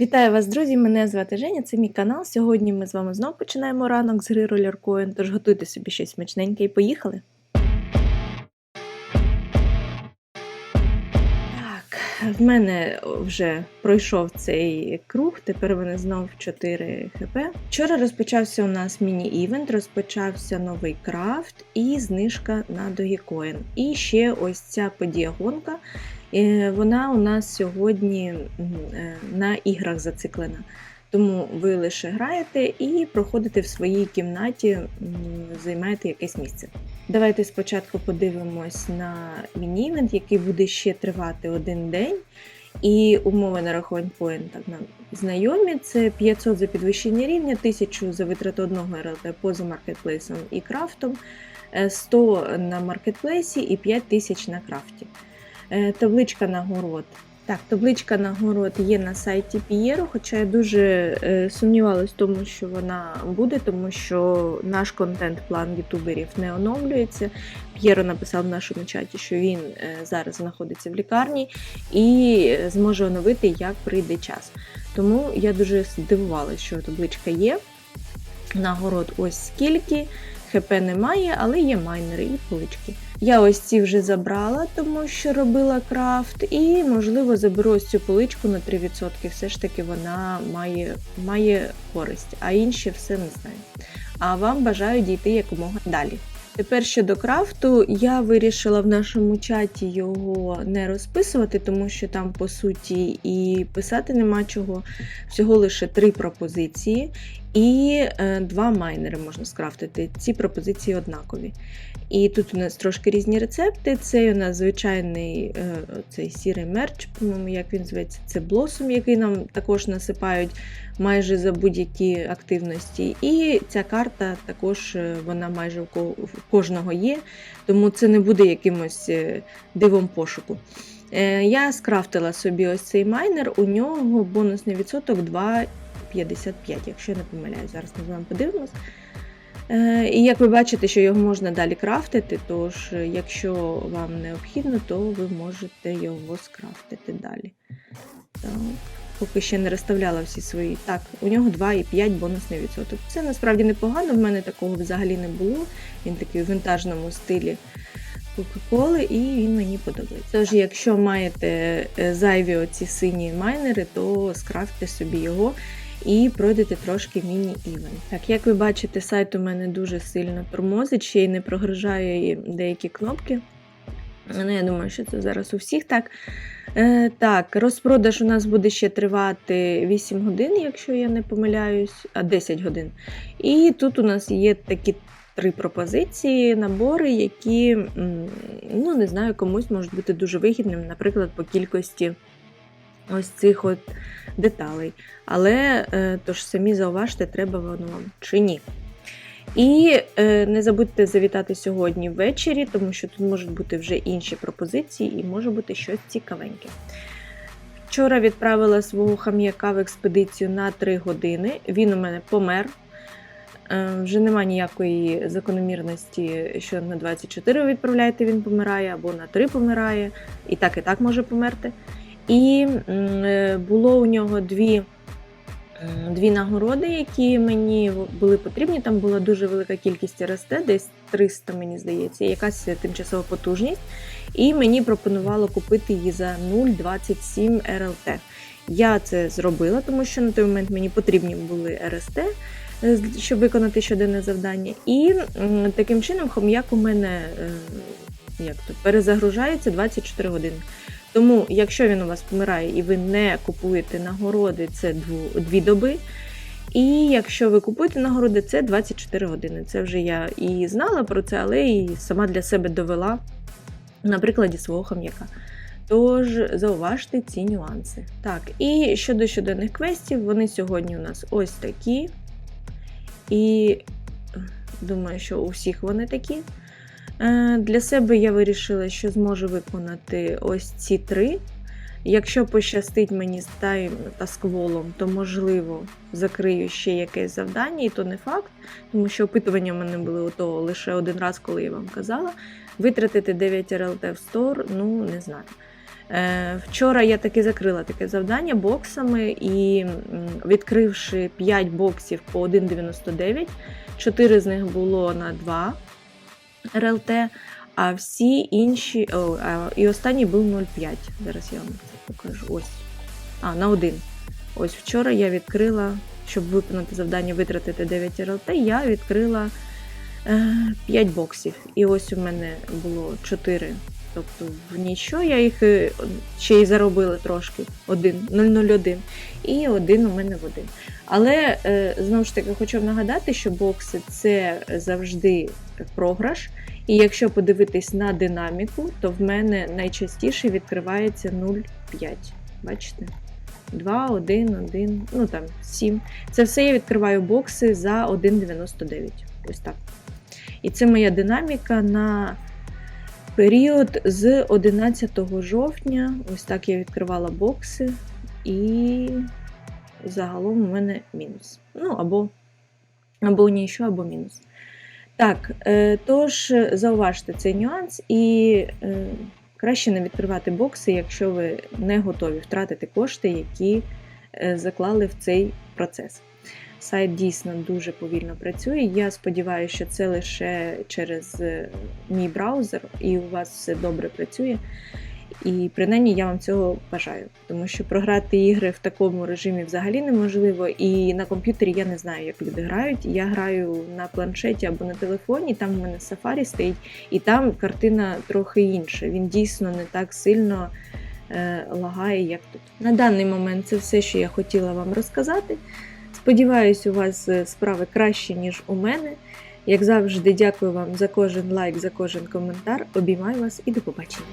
Вітаю вас, друзі! Мене звати Женя, це мій канал. Сьогодні ми з вами знову починаємо ранок з гри Coin, тож готуйте собі щось смачненьке і поїхали. В мене вже пройшов цей круг, тепер в мене знов 4 хп. Вчора розпочався у нас міні-івент, розпочався новий крафт і знижка на Dogecoin. І ще ось ця подія гонка. Е, Вона у нас сьогодні е, на іграх зациклена. Тому ви лише граєте і проходите в своїй кімнаті, займаєте якесь місце. Давайте спочатку подивимось на міні-івент, який буде ще тривати один день. І умови нарахувань поінта нам знайомі. Це 500 за підвищення рівня, 1000 за витрату одного РЛТ поза маркетплейсом і крафтом, е, 100 на маркетплейсі і 5000 на крафті. Е, Табличка нагород. Так, табличка нагород є на сайті Пієру, хоча я дуже е, сумнівалась в тому, що вона буде, тому що наш контент-план ютуберів не оновлюється. П'єро написав в нашому чаті, що він е, зараз знаходиться в лікарні і е, зможе оновити, як прийде час. Тому я дуже здивувалася, що табличка є. Нагород ось скільки. ХП немає, але є майнери і полички. Я ось ці вже забрала, тому що робила крафт, і, можливо, заберу ось цю поличку на 3%. Все ж таки вона має, має користь, а інші все не знаю. А вам бажаю дійти якомога далі. Тепер щодо крафту, я вирішила в нашому чаті його не розписувати, тому що там, по суті, і писати нема чого. Всього лише три пропозиції, і е, два майнери можна скрафтити. Ці пропозиції однакові. І тут у нас трошки різні рецепти. Це у нас звичайний е, цей сірий мерч, по-моєму, як він зветься, це блосом, який нам також насипають майже за будь-які активності. І ця карта також е, вона майже у ко- у кожного є, тому це не буде якимось е, дивом пошуку. Я скрафтила собі ось цей майнер, у нього бонусний відсоток 2,55, якщо я не помиляюсь. Зараз ми з вами подивимось. Е, І як ви бачите, що його можна далі крафтити, тож е, якщо вам необхідно, то ви можете його скрафтити далі. Так. Поки ще не розставляла всі свої. Так, у нього 2,5 бонусний відсоток. Це насправді непогано, в мене такого взагалі не було. Він такий в вінтажному стилі Кока-Коли, і він мені подобається. Тож, якщо маєте е, зайві оці сині майнери, то скрафтьте собі його і пройдете трошки міні-івент. Так, як ви бачите, сайт у мене дуже сильно тормозить, ще й не прогружає деякі кнопки. Ну, я думаю, що це зараз у всіх так. Е, так, розпродаж у нас буде ще тривати 8 годин, якщо я не помиляюсь, а 10 годин. І тут у нас є такі три пропозиції, набори, які, ну, не знаю, комусь можуть бути дуже вигідними, наприклад, по кількості ось цих от деталей. Але е, тож самі зауважте, треба воно вам чи ні. І е, не забудьте завітати сьогодні ввечері, тому що тут можуть бути вже інші пропозиції і може бути щось цікавеньке. Вчора відправила свого хам'яка в експедицію на 3 години. Він у мене помер. Е, Вже нема ніякої закономірності, що на 24 відправляєте, він помирає, або на 3 помирає, і так, і так може померти. І е, було у нього дві дві нагороди, які мені були потрібні. Там була дуже велика кількість РСТ, десь 300, мені здається, якась тимчасова потужність. І мені пропонувало купити її за 0,27 РЛТ. Я це зробила, тому що на той момент мені потрібні були РСТ, е, щоб виконати щоденне завдання. І таким чином хом'як у мене е, як то, перезагружається 24 години. Тому, якщо він у вас помирає і ви не купуєте нагороди, це дві доби. І якщо ви купуєте нагороди, це 24 години. Це вже я і знала про це, але і сама для себе довела на прикладі свого хам'яка. Тож зауважте ці нюанси. Так, і щодо щоденних квестів, вони сьогодні у нас ось такі. І думаю, що у всіх вони такі. Е, Для себе я вирішила, що зможу виконати ось ці три. Якщо пощастить мені з тайм та скволом, то можливо закрию ще якесь завдання, і то не факт, тому що опитування в мене були ото лише один раз, коли я вам казала. Витратити 9 РЛТ в стор, ну не знаю. Е, Вчора я таки закрила таке завдання боксами і відкривши 5 боксів по 1,99, 4 з них було на 2 РЛТ, а всі інші. О, а, і останній був 0,5. Зараз я вам це покажу. Ось. А, на 1. Ось вчора я відкрила, щоб виконати завдання витратити 9 РЛТ, я відкрила е, 5 боксів. І ось у мене було 4 Тобто в нічого я їх е, ще й заробила трошки. Один, 001. І один у мене в один. Але е, знову ж таки хочу нагадати, що бокси це завжди програш. І якщо подивитись на динаміку, то в мене найчастіше відкривається 0,5. Бачите? 2, 1, 1, ну там 7. Це все я відкриваю бокси за 1,99. Ось так. І це моя динаміка на період з 11 жовтня. Ось так я відкривала бокси, і загалом у мене мінус. Ну, або, або нічого, або мінус. Так, е, тож зауважте цей нюанс і е, краще не відкривати бокси, якщо ви не готові втратити кошти, які е, заклали в цей процес. Сайт дійсно дуже повільно працює. Я сподіваюся, що це лише через е, мій браузер, і у вас все добре працює. І принаймні я вам цього бажаю, тому що програти ігри в такому режимі взагалі неможливо. І на комп'ютері я не знаю, як люди грають. Я граю на планшеті або на телефоні, там в мене Safari стоїть, і там картина трохи інша. Він дійсно не так сильно е, лагає, як тут. На даний момент це все, що я хотіла вам розказати. Сподіваюсь, у вас е, справи краще, ніж у мене. Як завжди, дякую вам за кожен лайк, за кожен коментар. Обіймаю вас і до побачення.